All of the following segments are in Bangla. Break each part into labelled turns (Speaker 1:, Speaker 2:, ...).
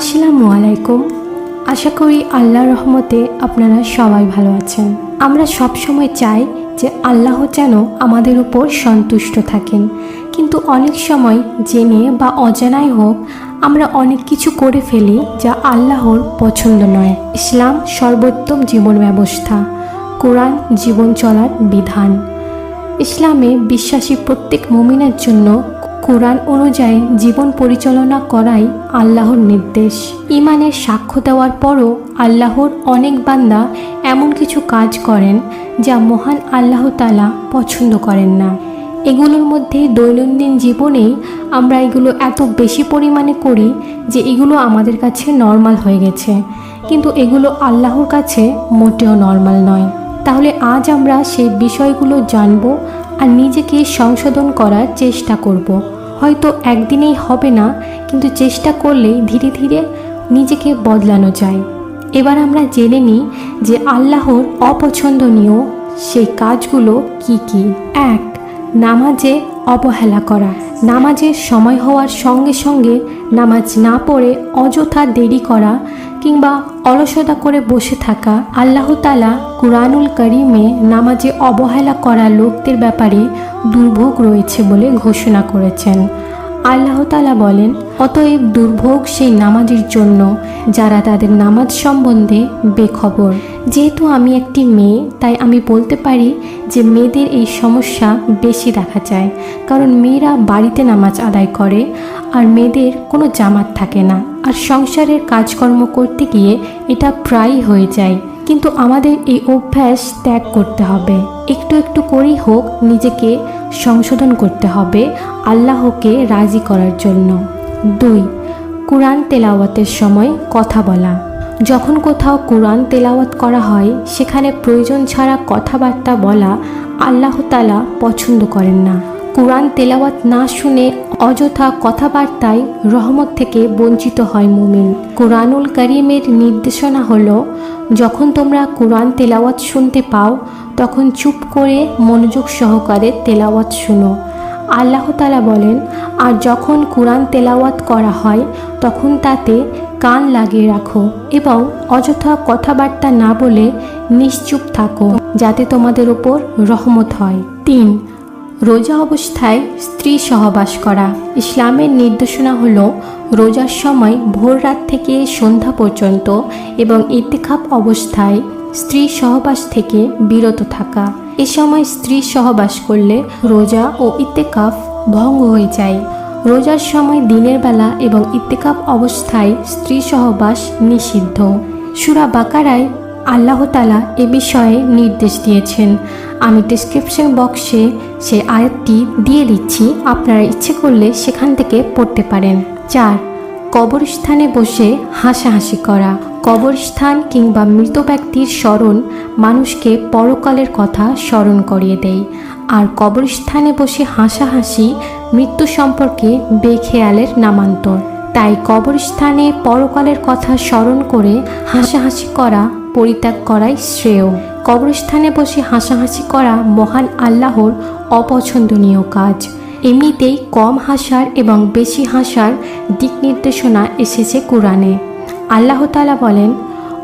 Speaker 1: আসসালামু আলাইকুম। আশা করি আল্লাহর রহমতে আপনারা সবাই ভালো আছেন। আমরা সব সময় চাই যে আল্লাহ যেন আমাদের উপর সন্তুষ্ট থাকেন। কিন্তু অনেক সময় জেনে বা অজানায় হোক, আমরা অনেক কিছু করে ফেলি যা আল্লাহর পছন্দ নয়। ইসলাম সর্বোত্তম জীবন ব্যবস্থা, কোরআন জীবন চলার বিধান। ইসলামে বিশ্বাসী প্রত্যেক মুমিনের জন্য কোরআন অনুযায়ী জীবন পরিচালনা করাই আল্লাহর নির্দেশ। ইমানের সাক্ষ্য দেওয়ার পরও আল্লাহর অনেক বান্দা এমন কিছু কাজ করেন যা মহান আল্লাহ তালা পছন্দ করেন না। এগুলোর মধ্যে দৈনন্দিন জীবনেই আমরা এগুলো এত বেশি পরিমাণে করি যে এগুলো আমাদের কাছে নর্মাল হয়ে গেছে। কিন্তু এগুলো আল্লাহর কাছে মোটেও নর্মাল নয়। তাহলে আজ আমরা সেই বিষয়গুলো জানব আর নিজেকে সংশোধন করার চেষ্টা করব। হয়তো একদিনেই হবে না, কিন্তু চেষ্টা করলেই ধীরে ধীরে নিজেকে বদলানো যায়। এবার আমরা জেনে নিই যে আল্লাহর অপছন্দনীয় সেই কাজগুলো কি কি। এক, নামাজে অবহেলা করা। নামাজের সময় হওয়ার সঙ্গে সঙ্গে নামাজ না পড়ে অযথা দেরি করা কিংবা অলসতা করে বসে থাকা আল্লাহ তালা কুরআনুল করিমে নামাজে অবহেলা করা লোকদের ব্যাপারে দুর্ভোগ রয়েছে বলে ঘোষণা করেছেন। আল্লাহ তালা বলেন, অতএব দুর্ভোগ সেই নামাজের জন্য যারা তাদের নামাজ সম্বন্ধে বেখবর। যেহেতু আমি একটি মেয়ে, তাই আমি বলতে পারি যে মেয়েদের এই সমস্যা বেশি দেখা যায়, কারণ মেয়েরা বাড়িতে নামাজ আদায় করে আর মেয়েদের কোনো জামাত থাকে না। আর সংসারের কাজকর্ম করতে গিয়ে এটা প্রায়ই হয়ে যায়। কিন্তু আমাদের এই অভ্যাস ত্যাগ করতে হবে। একটু একটু করেই হোক নিজেকে সংশোধন করতে হবে আল্লাহকে রাজি করার জন্য। দুই, কোরআন তেলাওয়াতের সময় কথা বলা। যখন কোথাও কোরআন তেলাওয়াত করা হয়, সেখানে প্রয়োজন ছাড়া কথাবার্তা বলা আল্লাহ তালা পছন্দ করেন না। কোরআন তেলাওয়াত না শুনে অযথা কথাবার্তায় রহমত থেকে বঞ্চিত হয় মুমিন। কোরআনুল করিমের নির্দেশনা হল, যখন তোমরা কোরআন তেলাওয়াত শুনতে পাও, তখন চুপ করে মনোযোগ সহকারে তেলাওয়াত শুনো। আল্লাহ তালা বলেন, আর যখন কোরআন তেলাওয়াত করা হয়, তখন তাতে কান লাগিয়ে রাখো এবং অযথা কথাবার্তা না বলে নিশ্চুপ থাকো, যাতে তোমাদের ওপর রহমত হয়। তিন রোজা অবস্থায় স্ত্রী সহবাস করা। ইসলামের নির্দেশনা হল রোজার সময় ভোর রাত থেকে সন্ধ্যা পর্যন্ত এবং ইতিখাপ অবস্থায় স্ত্রী সহবাস থেকে বিরত থাকা। এ সময় স্ত্রী সহবাস করলে রোজা ও ইত্তেকাফ ভঙ্গ হয়ে যায়। রোজার সময় দিনের বেলা এবং ইত্তেকাফ অবস্থায় স্ত্রী সহবাস নিষিদ্ধ। সুরা বাকারায় আল্লাহ তালা এ বিষয়ে নির্দেশ দিয়েছেন। আমি ডিসক্রিপশন বক্সে সে আয়াতটি দিয়ে দিচ্ছি। আপনারা ইচ্ছে করলে সেখান থেকে পড়তে পারেন। চার, কবরস্থানে বসে হাসাহাসি করা। কবরস্থান কিংবা মৃত ব্যক্তির স্মরণ মানুষকে পরকালের কথা স্মরণ করিয়ে দেয়। আর কবরস্থানে বসে হাসাহাসি মৃত্যু সম্পর্কে বেখেয়ালের নামান্তর। তাই কবরস্থানে পরকালের কথা স্মরণ করে হাসাহাসি করা পরিত্যাগ করাই শ্রেয়। কবরস্থানে বসে হাসাহাসি করা মহান আল্লাহর অপছন্দনীয় কাজ। এমনিতেই কম হাসার এবং বেশি হাসার দিক নির্দেশনা এসেছে কোরআনে। আল্লাহ তালা বলেন,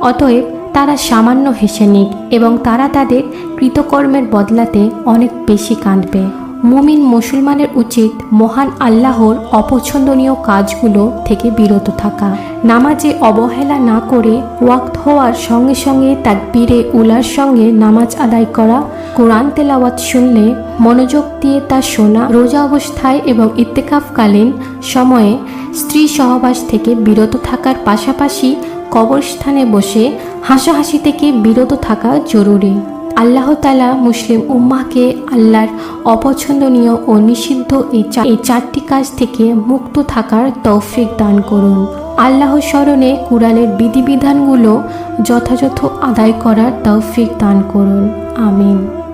Speaker 1: অতএব তারা সামান্য হেসে নিক এবং তারা তাদের কৃতকর্মের বদলাতে অনেক বেশি কাঁদবে। মুমিন মুসলমানের উচিত মহান আল্লাহর অপছন্দনীয় কাজগুলো থেকে বিরত থাকা। নামাজে অবহেলা না করে ওয়াক্ত হওয়ার সঙ্গে সঙ্গে তাকবীরে উলার সঙ্গে নামাজ আদায় করা, কোরআন তেলাওয়াত শুনলে মনোযোগ দিয়ে তা শোনা, রোজা অবস্থায় এবং ইত্তেকাফকালীন সময়ে স্ত্রী সহবাস থেকে বিরত থাকার পাশাপাশি কবরস্থানে বসে হাসাহাসি থেকে বিরত থাকা জরুরি। আল্লাহ তালা মুসলিম উম্মাকে আল্লাহর অপছন্দনীয় ও নিষিদ্ধ এই চারটি কাজ থেকে মুক্ত থাকার তৌফিক দান করুন। আল্লাহ স্মরণে কোরআনের বিধিবিধানগুলো যথাযথ আদায় করার তৌফিক দান করুন। আমিন।